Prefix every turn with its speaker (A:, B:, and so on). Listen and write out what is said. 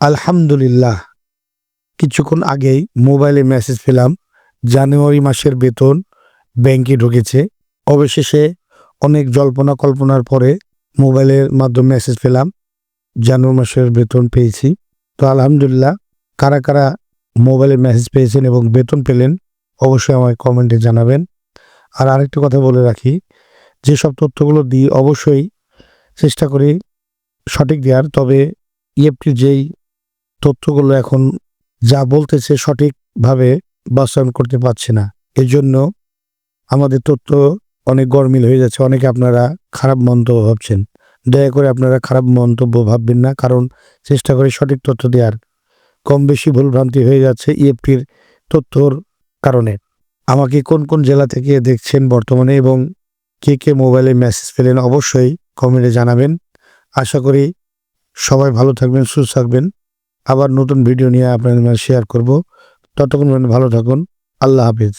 A: আলহামদুলিল্লাহ। কিছুক্ষণ আগেই মোবাইলে মেসেজ পেলাম, জানুয়ারি মাসের বেতন ব্যাংকে ঢুকেছে। অবশেষে অনেক জল্পনা কল্পনার পরে মোবাইলের মাধ্যমে মেসেজ পেলাম, জানুয়ারি মাসের বেতন পেয়েছি। তো আলহামদুলিল্লাহ, কারা কারা মোবাইলে মেসেজ পেয়েছেন এবং বেতন পেলেন, অবশ্যই আমায় কমেন্টে জানাবেন। আর আরেকটা কথা বলে রাখি, যেসব তথ্যগুলো দিই অবশ্যই চেষ্টা করি সঠিক দেওয়ার, তবে ইএফটির যেই তথ্যগুলো এখন যা বলতেছে সঠিকভাবে বাস্তবায়ন করতে পারছে না। এর জন্য আমাদের তথ্য অনেক গরমিল হয়ে যাচ্ছে। অনেকে আপনারা খারাপ মন্তব্য ভাবছেন। দয়া করে আপনারা খারাপ মন্তব্য ভাববেন না, কারণ চেষ্টা করে সঠিক তথ্য দেওয়ার কম বেশি ভুলভ্রান্তি হয়ে যাচ্ছে ইএফটির তথ্যর কারণে। আমাকে কোন কোন জেলা থেকে দেখছেন বর্তমানে এবং কে কে মোবাইলে মেসেজ পেলেন অবশ্যই কমেন্টে জানাবেন। আশা করি সবাই ভালো থাকবেন, সুস্থ থাকবেন। আবার নতুন ভিডিও নিয়ে আপনাদের শেয়ার করব। ততক্ষণ ভালো থাকুন। আল্লাহ হাফিজ।